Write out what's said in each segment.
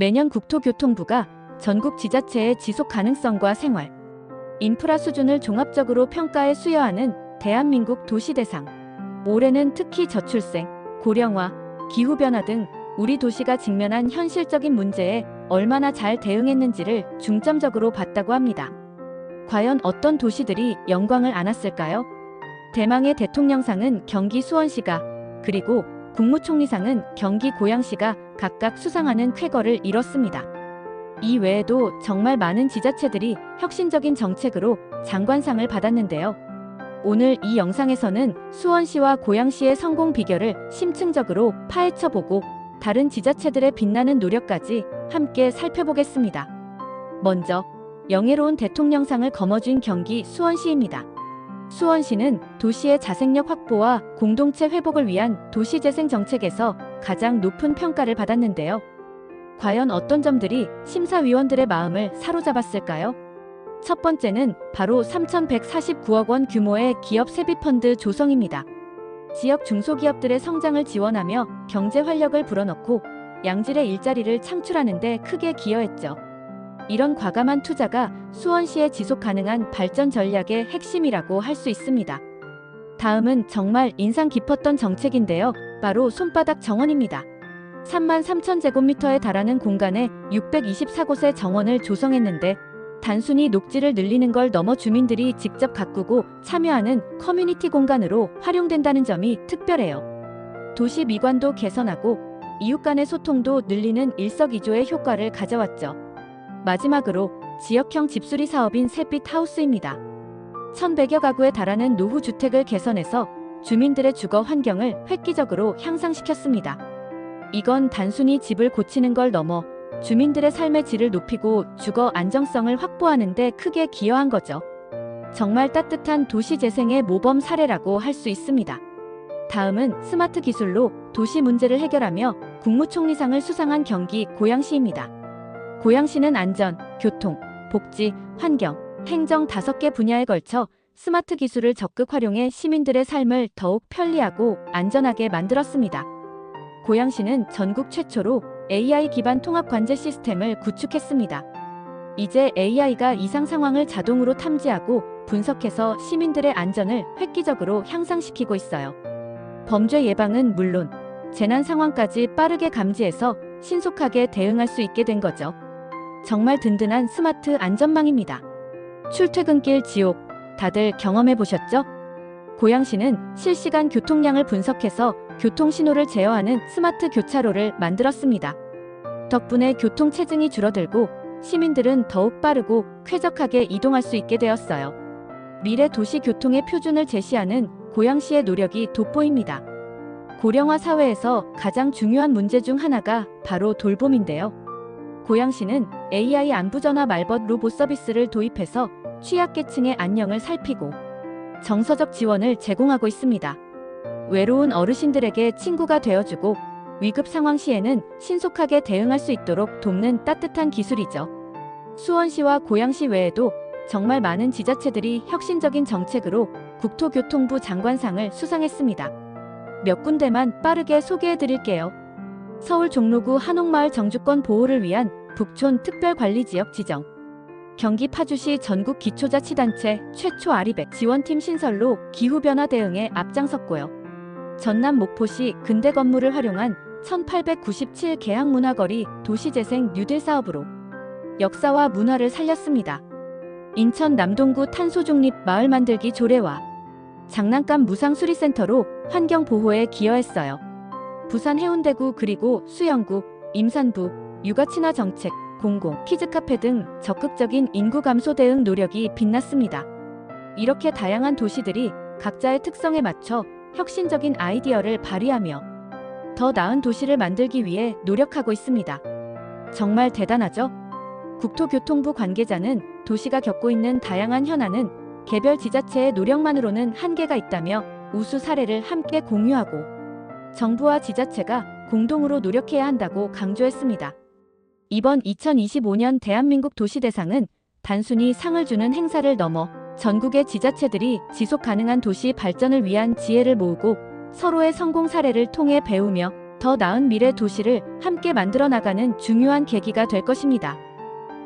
매년 국토교통부가 전국 지자체의 지속 가능성과 생활, 인프라 수준을 종합적으로 평가에 수여하는 대한민국 도시대상. 올해는 특히 저출생, 고령화, 기후변화 등 우리 도시가 직면한 현실적인 문제에 얼마나 잘 대응했는지를 중점적으로 봤다고 합니다. 과연 어떤 도시들이 영광을 안았을까요? 대망의 대통령상은 경기 수원시가, 그리고 국무총리상은 경기 고양시가 각각 수상하는 쾌거를 이뤘습니다. 이 외에도 정말 많은 지자체들이 혁신적인 정책으로 장관상을 받았는데요. 오늘 이 영상에서는 수원시와 고양시의 성공 비결을 심층적으로 파헤쳐보고 다른 지자체들의 빛나는 노력까지 함께 살펴보겠습니다. 먼저 영예로운 대통령상을 거머쥔 경기 수원시입니다. 수원시는 도시의 자생력 확보와 공동체 회복을 위한 도시재생 정책에서 가장 높은 평가를 받았는데요. 과연 어떤 점들이 심사위원들의 마음을 사로잡았을까요? 첫 번째는 바로 3,149억 원 규모의 기업 세비펀드 조성입니다. 지역 중소기업들의 성장을 지원하며 경제 활력을 불어넣고 양질의 일자리를 창출하는 데 크게 기여했죠. 이런 과감한 투자가 수원시의 지속 가능한 발전 전략의 핵심이라고 할 수 있습니다. 다음은 정말 인상 깊었던 정책인데요. 바로 손바닥 정원입니다. 3만 3천 제곱미터에 달하는 공간에 624곳의 정원을 조성했는데 단순히 녹지를 늘리는 걸 넘어 주민들이 직접 가꾸고 참여하는 커뮤니티 공간으로 활용된다는 점이 특별해요. 도시 미관도 개선하고 이웃 간의 소통도 늘리는 일석이조의 효과를 가져왔죠. 마지막으로 지역형 집수리 사업인 셋빛 하우스입니다. 1,100여 가구에 달하는 노후 주택을 개선해서 주민들의 주거 환경을 획기적으로 향상시켰습니다. 이건 단순히 집을 고치는 걸 넘어 주민들의 삶의 질을 높이고 주거 안정성을 확보하는 데 크게 기여한 거죠. 정말 따뜻한 도시 재생의 모범 사례라고 할 수 있습니다. 다음은 스마트 기술로 도시 문제를 해결하며 국무총리상을 수상한 경기 고양시입니다. 고양시는 안전, 교통, 복지, 환경, 행정 5개 분야에 걸쳐 스마트 기술을 적극 활용해 시민들의 삶을 더욱 편리하고 안전하게 만들었습니다. 고양시는 전국 최초로 AI 기반 통합 관제 시스템을 구축했습니다. 이제 AI가 이상 상황을 자동으로 탐지하고 분석해서 시민들의 안전을 획기적으로 향상시키고 있어요. 범죄 예방은 물론 재난 상황까지 빠르게 감지해서 신속하게 대응할 수 있게 된 거죠. 정말 든든한 스마트 안전망입니다. 출퇴근길 지옥 다들 경험해 보셨죠? 고양시는 실시간 교통량을 분석해서 교통 신호를 제어하는 스마트 교차로를 만들었습니다. 덕분에 교통 체증이 줄어들고 시민들은 더욱 빠르고 쾌적하게 이동할 수 있게 되었어요. 미래 도시 교통의 표준을 제시하는 고양시의 노력이 돋보입니다. 고령화 사회에서 가장 중요한 문제 중 하나가 바로 돌봄인데요. 고양시는 AI 안부전화 말벗 로봇 서비스를 도입해서 취약계층의 안녕을 살피고 정서적 지원을 제공하고 있습니다. 외로운 어르신들에게 친구가 되어주고 위급 상황 시에는 신속하게 대응할 수 있도록 돕는 따뜻한 기술이죠. 수원시와 고양시 외에도 정말 많은 지자체들이 혁신적인 정책으로 국토교통부 장관상을 수상했습니다. 몇 군데만 빠르게 소개해 드릴게요. 서울 종로구 한옥마을 정주권 보호를 위한 북촌 특별관리지역 지정. 경기 파주시 전국 기초자치단체 최초 아리백 지원팀 신설로 기후변화 대응에 앞장섰고요. 전남 목포시 근대 건물을 활용한 1897 계양문화거리 도시재생 뉴딜 사업으로 역사와 문화를 살렸습니다. 인천 남동구 탄소중립 마을 만들기 조례와 장난감 무상수리센터로 환경보호에 기여했어요. 부산 해운대구 그리고 수영구, 임산부, 육아 친화 정책, 공공, 키즈카페 등 적극적인 인구 감소 대응 노력이 빛났습니다. 이렇게 다양한 도시들이 각자의 특성에 맞춰 혁신적인 아이디어를 발휘하며 더 나은 도시를 만들기 위해 노력하고 있습니다. 정말 대단하죠? 국토교통부 관계자는 도시가 겪고 있는 다양한 현안은 개별 지자체의 노력만으로는 한계가 있다며 우수 사례를 함께 공유하고 정부와 지자체가 공동으로 노력해야 한다고 강조했습니다. 이번 2025년 대한민국 도시대상은 단순히 상을 주는 행사를 넘어 전국의 지자체들이 지속 가능한 도시 발전을 위한 지혜를 모으고 서로의 성공 사례를 통해 배우며 더 나은 미래 도시를 함께 만들어 나가는 중요한 계기가 될 것입니다.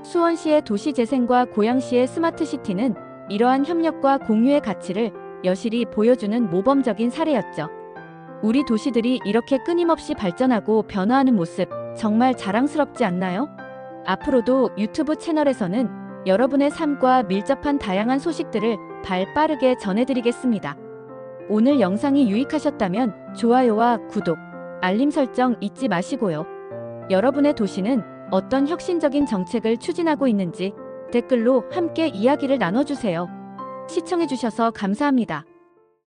수원시의 도시재생과 고양시의 스마트시티는 이러한 협력과 공유의 가치를 여실히 보여주는 모범적인 사례였죠. 우리 도시들이 이렇게 끊임없이 발전하고 변화하는 모습 정말 자랑스럽지 않나요? 앞으로도 유튜브 채널에서는 여러분의 삶과 밀접한 다양한 소식들을 발 빠르게 전해드리겠습니다. 오늘 영상이 유익하셨다면 좋아요와 구독, 알림 설정 잊지 마시고요. 여러분의 도시는 어떤 혁신적인 정책을 추진하고 있는지 댓글로 함께 이야기를 나눠주세요. 시청해주셔서 감사합니다.